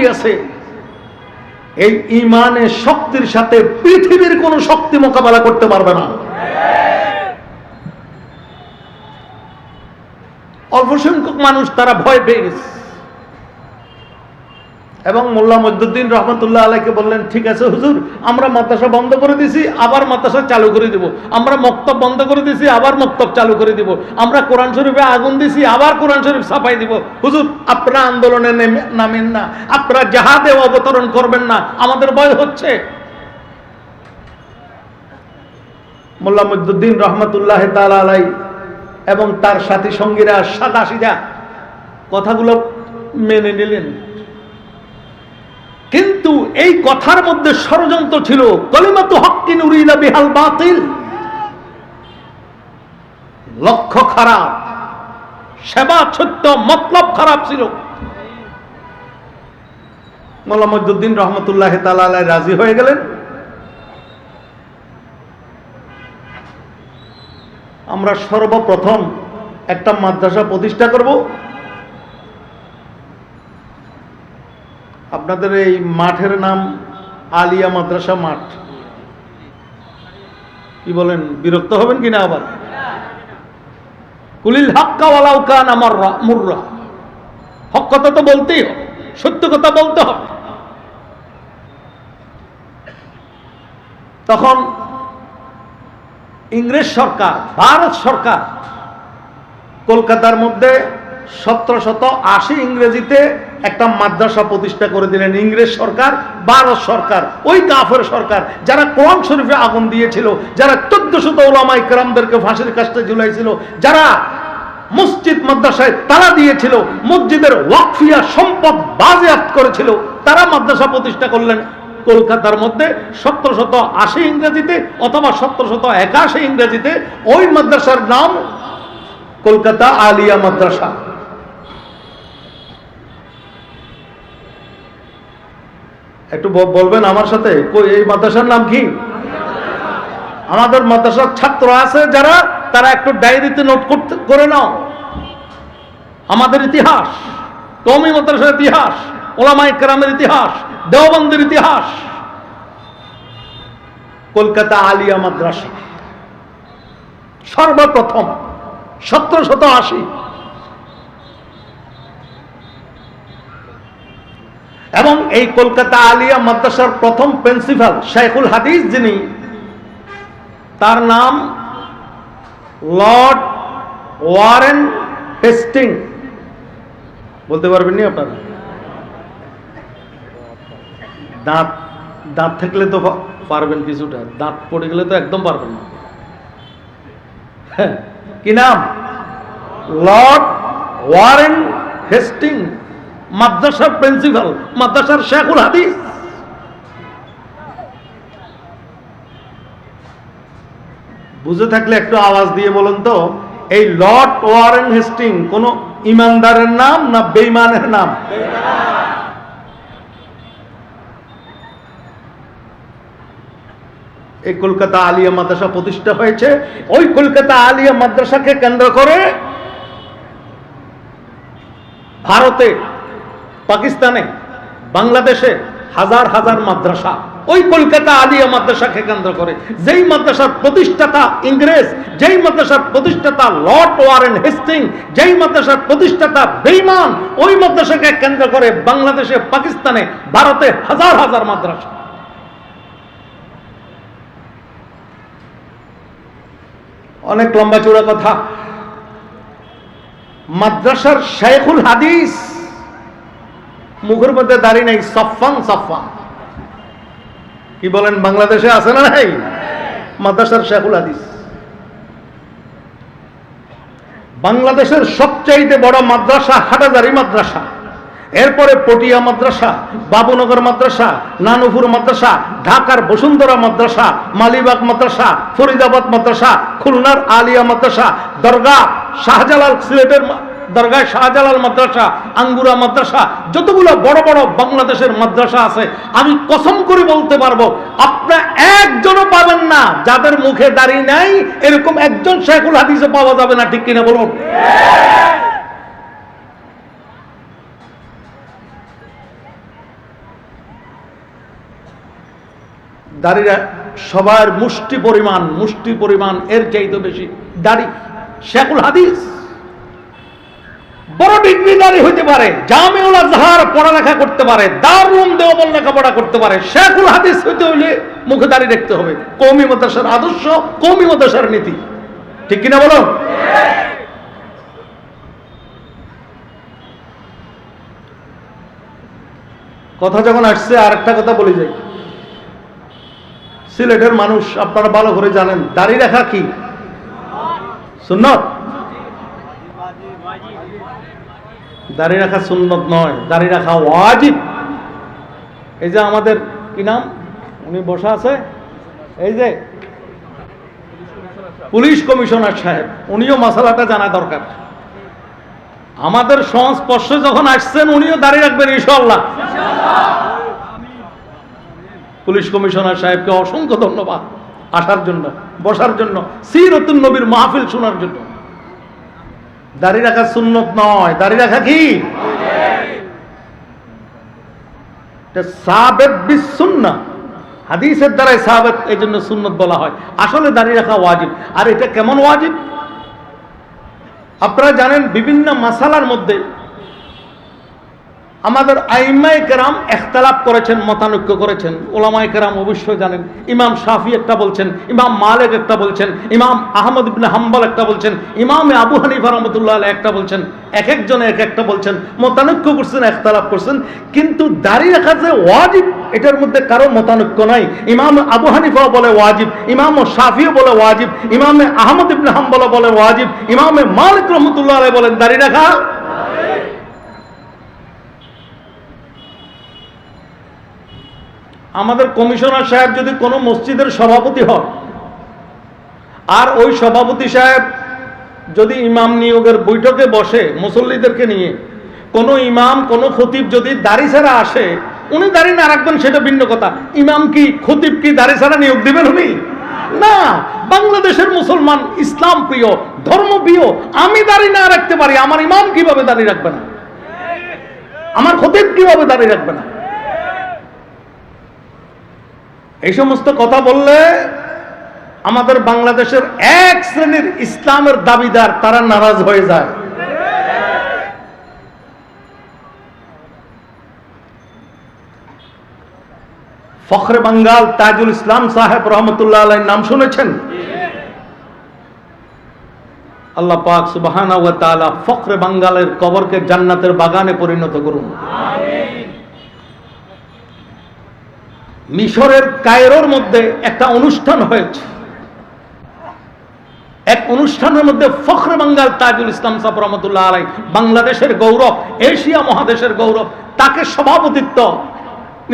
শক্তি আছে। এই ইমানের শক্তির সাথে পৃথিবীর কোন শক্তি মোকাবেলা করতে পারবে না। অল্প সংখ্যক মানুষ তারা ভয় পেয়ে গেছে। এবং মোল্লা মজদুদ্দিন রহমতুল্লাহ আলাইকে বললেন, ঠিক আছে হুজুর, আমরা মাদ্রাসা বন্ধ করে দিছি, আবার মাদ্রাসা চালু করে দিব। আমরা মক্তব বন্ধ করে দিছি, আবার মক্তব চালু করে দিব। আমরা কোরআন শরীফে আগুন দিছি, আবার কোরআন শরীফ ছাপাই দিব। হুজুর, আপনারা আন্দোলনে নামেন না। আপনারা জাহাদে অবতরণ করবেন না। আমাদের ভয় হচ্ছে। মোল্লা মজদুদ্দিন রহমতুল্লাহ তাআলা আলাই এবং তার সাথী সঙ্গীরা, সাদা সিধা কথাগুলো মেনে নিলেন। কিন্তু এই কথার মধ্যে ষড়যন্ত্র ছিল। কলিমাতু হক্কিন উরিদা বিহাল বাতিল। লক্ষ্য খারাপ, সেবা সত্য, মতলব খারাপ ছিল। মোল্লা রহমতুল্লাহ তালাই রাজি হয়ে গেলেন। আমরা সর্বপ্রথম একটা মাদ্রাসা প্রতিষ্ঠা করব। আপনাদের এই মাঠের নাম আলিয়া মাদ্রাসা মাঠ। কি বলেন, বিরক্ত হবেন কিনা আবার? কুলিল হাক্কা ওয়ালাউ কান আমার মুর্রা। হক কথা তো বলতেই হবে, সত্য কথা বলতে হবে। তখন ইংরেজ সরকার, ভারত সরকার কলকাতার মধ্যে সতেরো শত আশি ইংরেজিতে একটা মাদ্রাসা প্রতিষ্ঠা করে দিলেন ইংরেজ সরকার, ভারত সরকার, ওই কাফের সরকার, যারা কোরআন শরীফে আগুন দিয়েছিল, যারা চোদ্দ শত ওলামাই কেরামদেরকে ফাঁসির কাজটা ঝুলাইছিল, যারা মসজিদ, মাদ্রাসায় তারা দিয়েছিল, মসজিদের ওয়াকফিয়া সম্পদ বাজেয়াপ্ত করেছিল, তারা মাদ্রাসা প্রতিষ্ঠা করলেন কলকাতার মধ্যে সতেরো শত আশি ইংরেজিতে অথবা সতেরো শত একাশি ইংরেজিতে, ওই মাদ্রাসার নাম কলকাতা আলিয়া মাদ্রাসা। একটু বলবেন আমার সাথে? এই মাদ্রাসার নাম কি? আমাদের মাদ্রাসার ছাত্র আছে যারা, তারা একটু ডায়েরিতে নোট করতে, করে নাও। আমাদের ইতিহাস কৌমি মাদ্রাসার ইতিহাস ওলামাই কেরামের ইতিহাস, দেওবন্দের ইতিহাস। কলকাতা আলিয়া মাদ্রাসা। সর্বপ্রথম সতেরো শত আশি। এবং এই কলকাতা আলিয়া মাদ্রাসার প্রথম প্রিন্সিপাল শেখুল হাদিস যিনি তার নাম লর্ড ওয়ারেন হেস্টিং। বলতে পারবেন নি আপনারা? দাঁত দাঁত থাকলে তো পারবেন কিছুটা। দাঁত পড়ে গেলে তো একদম পারবেন না। হ্যাঁ, কি নাম? Lord Warren Hastings. মাদ্রাসার প্রিন্সিপাল, মাদ্রাসার শেখুল হাদিস। বুঝে থাকলে একটু আওয়াজ দিয়ে বলুন তো, এই লর্ড ওয়ারেন হেস্টিং কোন ইমানদারের নাম না বেইমানের নাম? এই কলকাতা আলিয়া মাদ্রাসা প্রতিষ্ঠা হয়েছে। ওই কলকাতা আলিয়া মাদ্রাসাকে কেন্দ্র করে ভারতে পাকিস্তানে, বাংলাদেশে হাজার হাজার মাদ্রাসা। ওই কলকাতা আলিয়া মাদ্রাসাকে কেন্দ্র করে। যেই মাদ্রাসার প্রতিষ্ঠাতা ইংরেজ, যেই মাদ্রাসার প্রতিষ্ঠাতা লর্ড ওয়ারেন হেস্টিং, যেই মাদ্রাসার প্রতিষ্ঠাতা বেইমান, ওই মাদ্রাসাকে কেন্দ্র করে বাংলাদেশে, পাকিস্তানে, ভারতে হাজার হাজার মাদ্রাসা। অনেক লম্বা চূড়া কথা। মাদ্রাসার শেখুল হাদিস মুখের মধ্যে দাঁড়িয়ে নেই সফান সফান কি বলেন, বাংলাদেশে আছে না নাই? মাদ্রাসার শেখুল হাদিস। বাংলাদেশের সবচাইতে বড় মাদ্রাসা হাটাজারি মাদ্রাসা। এরপরে পটিয়া মাদ্রাসা, বাবুনগর মাদ্রাসা, নানুপুর মাদ্রাসা, ঢাকার বসুন্ধরা মাদ্রাসা, মালিবাগ মাদ্রাসা, ফরিদাবাদ মাদ্রাসা, খুলনার আলিয়া মাদ্রাসা দরগা শাহজালাল সিলেটের দরগায় শাহজালাল মাদ্রাসা, আঙ্গুরা মাদ্রাসা, যতগুলো বড় বড় বাংলাদেশের মাদ্রাসা আছে, আমি কসম করে বলতে পারব আপনার একজনও পাবেন না, যাদের মুখে দাঁড়িয়ে নাই, এরকম একজন শেখুল হাদিসে পাওয়া যাবে না, ঠিক কিনা বলুন? দাঁড়িয়ে সবার মুষ্টি পরিমাণ মুষ্টি পরিমাণ, এর চাইতে বেশি দাড়ি শেখুল হাদিস। বড় ডিগ্রিদারি হইতে পারে, জামিউল আজহার পড়ালেখা করতে পারে দারুম দেওবল লেখাপড়া করতে পারে, শেখুল হাদিস হইতে হইলে মুখে দাঁড়িয়ে রাখতে হবে কৌমি মাদ্রাসার আদর্শ কৌমি মাদ্রাসার নীতি। ঠিক কিনা বলো? কথা যখন আসছে আর একটা কথা বলে যাই। সিলেটের মানুষ আপনারা ভালো করে জানেন, দাড়ি রাখা কি? সুন্নত? দাড়ি রাখা সুন্নত নয় দাড়ি রাখা ওয়াজিব। এই যে আমাদের কি নাম? উনি বসা আছে। এই যে পুলিশ কমিশনার সাহেব, উনিও মশালাটা জানা দরকার। আমাদের সংস্পর্শে যখন আসছেন, উনিও দাঁড়িয়ে রাখবেন ইনশাল্লাহ পুলিশ কমিশনার সাহেবকে অসংখ্য ধন্যবাদ আসার জন্য, বসার জন্য সিরতুল নবীর মাহফিল শোনার জন্য। দাড়ি রাখা সুন্নত নয়। দাড়ি রাখা কি? হাদিসের দ্বারাই সাবেত এই জন্য সুন্নত বলা হয়। আসলে দাড়ি রাখা ওয়াজিব। আর এটা কেমন ওয়াজিব? আপনারা জানেন বিভিন্ন মাসালার মধ্যে আমাদের আইমাই কেরাম এখতালাপ করেছেন, মতানৈক্য করেছেন। ওলামাই কেরাম অবশ্যই জানেন। ইমাম শাফি একটা বলছেন, ইমাম মালিক একটা বলছেন, ইমাম আহমদ ইবনে হাম্বল একটা বলছেন, ইমাম আবু হানিফা রহমতুল্লাহ একটা বলছেন এক একজনে এক একটা বলছেন, মতানৈক্য করছেন এখতালাপ করছেন। কিন্তু দাঁড়িয়ে রাখা যে ওয়াজিব, এটার মধ্যে কারও মতানৈক্য নাই। ইমাম আবু হানিফা বলে ওয়াজিব, ইমাম শাফিও বলে ওয়াজিব, ইমাম আহমদ ইবনে হাম্বল বলে ওয়াজিব, ইমাম মালিক রহমতুল্লাহ বলেন দাঁড়িয়ে রাখা আমাদের কমিশনার সাহেব যদি কোনো মসজিদের সভাপতি হন, আর ওই সভাপতি সাহেব যদি ইমাম নিয়োগের বৈঠকে বসে মুসল্লিদেরকে নিয়ে, কোনো ইমাম, কোনো খতিব যদি দাড়ি ছাড়া আসে, উনি দাড়ি না রাখবেন সেটা ভিন্ন কথা। ইমাম কি, খতিব কি দাড়ি ছাড়া নিয়োগ দিবেন উনি? না, বাংলাদেশের মুসলমান ইসলাম প্রিয়, ধর্ম প্রিয়, আমি দাড়ি না রাখতে পারি, আমার ইমাম কীভাবে দাঁড়িয়ে রাখবে না? আমার খতিব কীভাবে দাঁড়িয়ে রাখবে না? এই সমস্ত কথা বললে আমাদের বাংলাদেশের এক শ্রেণির ইসলামের দাবিদার, তারা নারাজ হয়ে যায়। ফখরে বাঙ্গাল তাজুল ইসলাম সাহেব রহমতুল্লাহ আলাই নাম শুনেছেন? আল্লাহ পাক তাআলা ফখরে বাঙ্গালের কবরকে জান্নাতের বাগানে পরিণত করুন। মিশরের কায়রোর মধ্যে একটা অনুষ্ঠান হয়েছে। এক অনুষ্ঠানের মধ্যে ফখরে বাঙ্গাল তাজুল ইসলাম সাহ রহমতুল্লাহ আলাই বাংলাদেশের গৌরব, এশিয়া মহাদেশের গৌরব, তাকে সভাপতিত্ব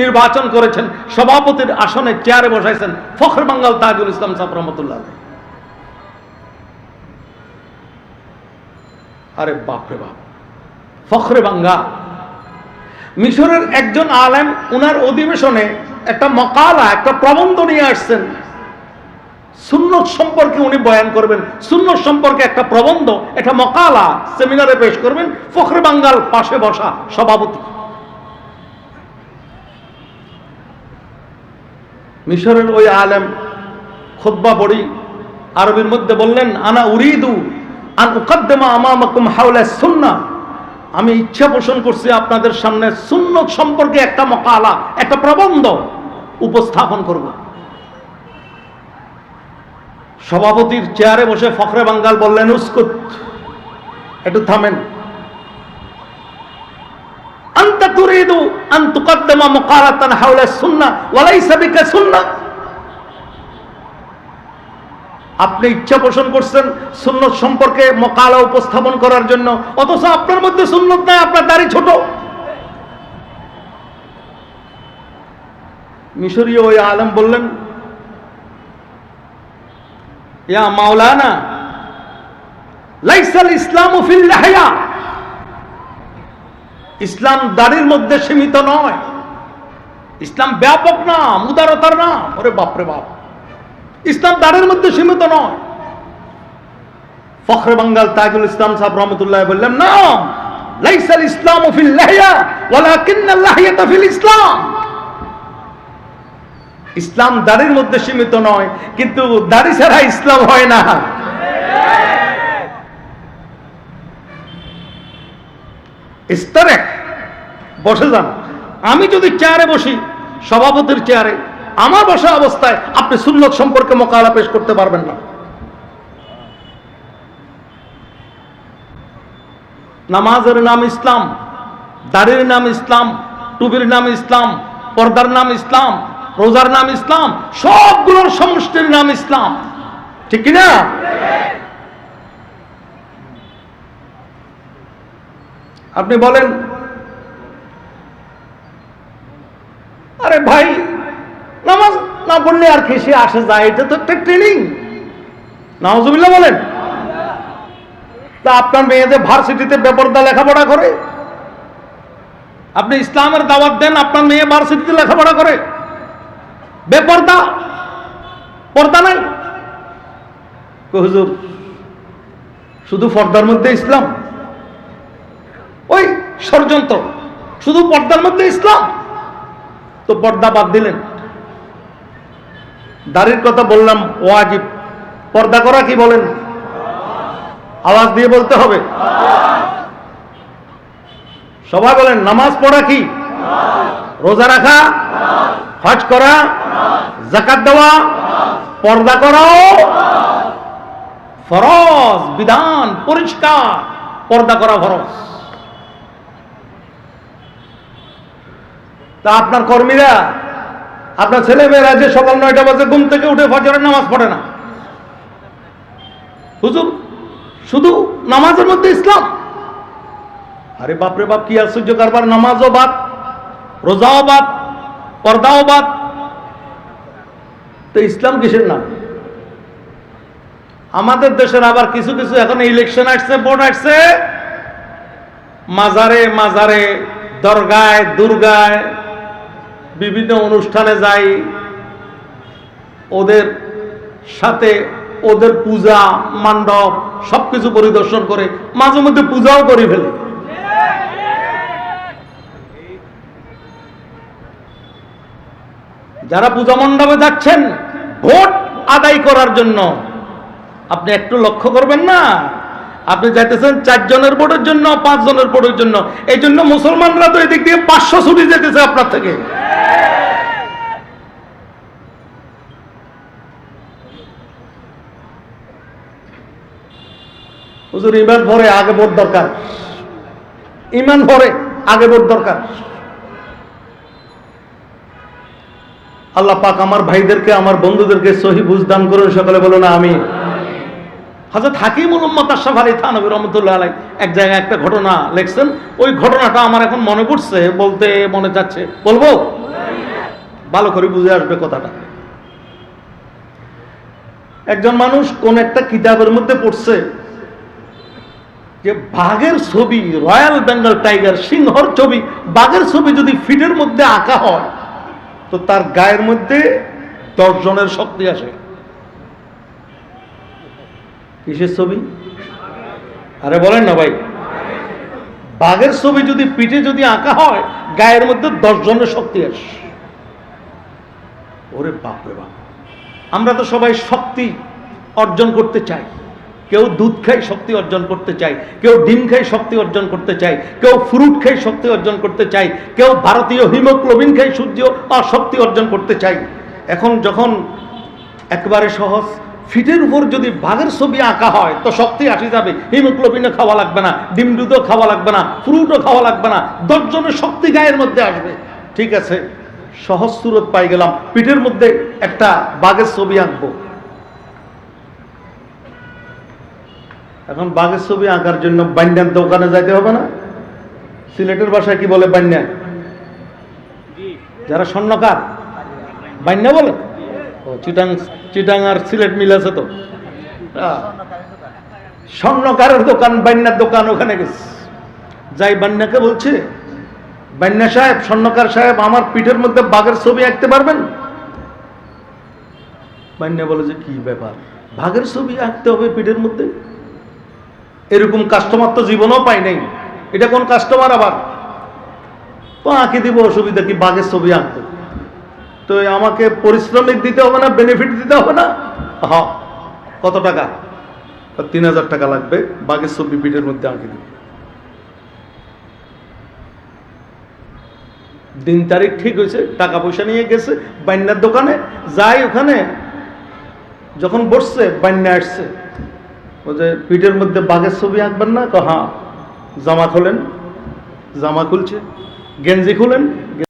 নির্বাচন করেছেন। সভাপতির আসনে চেয়ারে বসাইছেন ফখর বাঙ্গাল তাজুল ইসলাম সাহ রহমতুল্লাহ আলাই আরে বাপরে বাপ, ফখরে বাঙ্গা মিশরের একজন আলেম, উনার অধিবেশনে একটা মকালা, একটা প্রবন্ধ নিয়ে আসছেন। সুন্নত সম্পর্কে উনি বয়ান করবেন। সুন্নত সম্পর্কে একটা প্রবন্ধ, একটা মকালা, সেমিনারে পেশ করবেন, ফখরে বাঙ্গাল পাশে বসা সভাপতি। মিশরের ওই আলেম খুদ্া বড়ি আরবির মধ্যে বললেন, আনা উরিদু আন উকাদ্দেমা আমামাকুম হাওলা সুন্না। আমি ইচ্ছা পোষণ করছি আপনাদের সামনে সুন্নত সম্পর্কে একটা মকালা, একটা প্রবন্ধ। উপস্থাপন করব। সভাপতির চেয়ারে বসে ফখরে বাঙ্গাল বললেন, উস্কুত, একটু থামেন। আপনি ইচ্ছা পোষণ করছেন সুন্নত সম্পর্কে মকালা উপস্থাপন করার জন্য, অথচ আপনার মধ্যে সুন্নত নাই, আপনার দাড়ি ছোট। মিশরীয় ওই আলম বললেন, ইয়া মাওলানা, লাইসাল ইসলাম ইসলাম দাড়ির মধ্যে সীমিত নয়। ইসলাম ব্যাপক না, উদারতার না। ওরে বাপরে বাপ। ইসলাম দাঁড়ের মধ্যে সীমিত নয়। ফখরে বাঙ্গাল তাজুল ইসলাম সাহেব রহমতুল্লাহ বললেন না লাইসাল ইসলাম ফিল লাহিয়া ওয়ালাকিন্না লাহিয়াতা ফিল ইসলাম। ইসলাম দাড়ির মধ্যে সীমিত নয়, কিন্তু দাড়ি ছাড়া ইসলাম হয় না। বসে যান। আমি যদি চেয়ারে বসি, সভাপতির চেয়ারে, আমার বসা অবস্থায় আপনি সুন্নত সম্পর্কে মোকাবেলা পেশ করতে পারবেন না। নামাজের নাম ইসলাম, দাড়ির নাম ইসলাম টুবির নাম ইসলাম, পর্দার নাম ইসলাম রোজার নাম ইসলাম, সবগুলোর সমষ্টির নাম ইসলাম। ঠিক কিনা? আপনি বলেন, আরে ভাই, নামাজ না পড়লে আর খেসে আসে যায়? এটা তো একটা ট্রেনিং নামাজুবিল্লাহ বলেন। তা আপনার মেয়েদের ভার্সিটিতে বেপরদা লেখাপড়া করে? আপনি ইসলামের দাওয়াত দেন, আপনার মেয়ে ভার্সিটিতে লেখাপড়া করে? বেপরদা পর্দা। নাই। হুজুর, শুধু পর্দার মধ্যে ইসলাম? ওই ষড়যন্ত্র, শুধু পর্দার মধ্যে ইসলাম? তো পর্দা বাদ দিলেন। দাড়ির কথা বললাম ও ওয়াজিব। পর্দা করা কি বলেন? আওয়াজ দিয়ে বলতে হবে। সবাই বলেন, নামাজ পড়া কি? রোজা রাখা? হজ করা জাকাত দেওয়া, পর্দা করাও ফরজ, বিধান, পরিষ্কার, পর্দা করা ফরজ। তা আপনার কর্মীরা, আপনার ছেলে মেয়েরা যে সকাল নয়টা বাজে ঘুম থেকে উঠে ফজরের নামাজ পড়ে না। হুজুর, শুধু নামাজের মধ্যে ইসলাম। আরে বাপরে বাপ, কি আশ্চর্য কারবার, নামাজও বাদ রোজাও বাদ পর্দাও বাদ। তো ইসলাম কিসের নাম? আমাদের দেশের আবার কিছু কিছু এখন ইলেকশন আসছে ভোট আসছে। মাজারে মাজারে, দরগায়, দুর্গায় বিভিন্ন অনুষ্ঠানে যাই। ওদের সাথে ওদের পূজা, মণ্ডপ সবকিছু পরিদর্শন করে মাঝে মধ্যে পূজাও করে ফেলে। যারা পূজা মণ্ডপে যাচ্ছেন, ভোট আদায় করার জন্য। আপনি একটু লক্ষ্য করবেন না? আপনি যাইতেছেন চারজনের ভোটের জন্য পাঁচ জনের ভোটের জন্য। এই জন্য মুসলমানরা তো এদিক দিয়ে পাঁচশো ছুটি যেতেছে আপনার থেকে। ইমান ভরে আগে ভোট দরকার। ইমান ভরে আগে ভোট দরকার। আল্লাহ পাক আমার ভাইদেরকে, আমার বন্ধুদেরকে সহি বুঝদান করুন, সকালে বলো না আমি থানবী রহমতুল্লাহ আলাই এক জায়গায় একটা ঘটনা লেখছেন। ওই ঘটনাটা আমার এখন মনে পড়ছে, বলতে মনে যাচ্ছে। বলব? ভালো করে বুঝে আসবে কথাটা। একজন মানুষ কোন একটা কিতাবের মধ্যে পড়ছে যে বাঘের ছবি, রয়্যাল বেঙ্গল টাইগার, সিংহর ছবি, বাঘের ছবি যদি ফিটের মধ্যে আঁকা হয় তো তার গায়ের মধ্যে দশ জনের শক্তি আসে। কিসের ছবি? আরে বলেন না ভাই। বাঘের ছবি যদি পিঠে যদি আঁকা হয়, গায়ের মধ্যে দশ জনের শক্তি আসে। ওরে বাপরে বাপ। আমরা তো সবাই শক্তি অর্জন করতে চাই। কেউ দুধ খাই শক্তি অর্জন করতে চাই কেউ ডিম খাই শক্তি অর্জন করতে চাই কেউ ফ্রুট খাই শক্তি অর্জন করতে চাই কেউ ভারতীয় হিমোগ্লোবিন খাই সূর্য শক্তি অর্জন করতে চাই এখন যখন একবারে সহজ, ফিটের উপর যদি বাঘের ছবি আঁকা হয়, তো শক্তি আসে যাবে। হিমোগ্লোবিনও খাওয়া লাগবে না, ডিম দুধও খাওয়া লাগবে না ফ্রুটও খাওয়া লাগবে না, দশজনের শক্তি গায়ের মধ্যে আসবে। ঠিক আছে, সহজ সুরত পাই গেলাম। পিঠের মধ্যে একটা বাঘের ছবি আঁকবো। এখন বাঘের ছবি আঁকার জন্য বান্যার দোকানে যাইতে হবে না? সিলেটের ভাষায় কি বলে বান্যা? যারা স্বর্ণকার, বান্যা বলে? চিটাং চিটাং আর সিলেট মিল আছে তো? স্বর্ণকারের দোকান, বান্যার দোকান ওখানে গেছে। যাই বান্যাকে বলছে, বান্যা সাহেব, স্বর্ণকার সাহেব, আমার পিঠের মধ্যে বাঘের ছবি আঁকতে পারবেন? বান্যা বলে যে, কি ব্যাপার? বাঘের ছবি আঁকতে হবে পিঠের মধ্যে? কাস্টমার তো জীবনও পাই নাই। এটা কোন কাস্টমার আবার? তো আঁকে দিব, অসুবিধা কি? বাঘের ছবি আঁকবো। তো আমাকে পরিশ্রমিক দিতে হবে না বেনিফিট দিতে হবে না? হ, কত টাকা? তিন হাজার টাকা লাগবে, বাঘের ছবি পিঠের মধ্যে আঁকে দিবে। দিন তারিখ ঠিক হয়েছে, টাকা পয়সা নিয়ে গেছে, বান্যার দোকানে, যাই ওখানে, যখন বসছে বান্যা আসছে। যে পিঠের মধ্যে বাঘের ছবি আঁকবেন না? হ্যাঁ। জামা খোলেন জামা খুলছে। গেঞ্জি খুলেন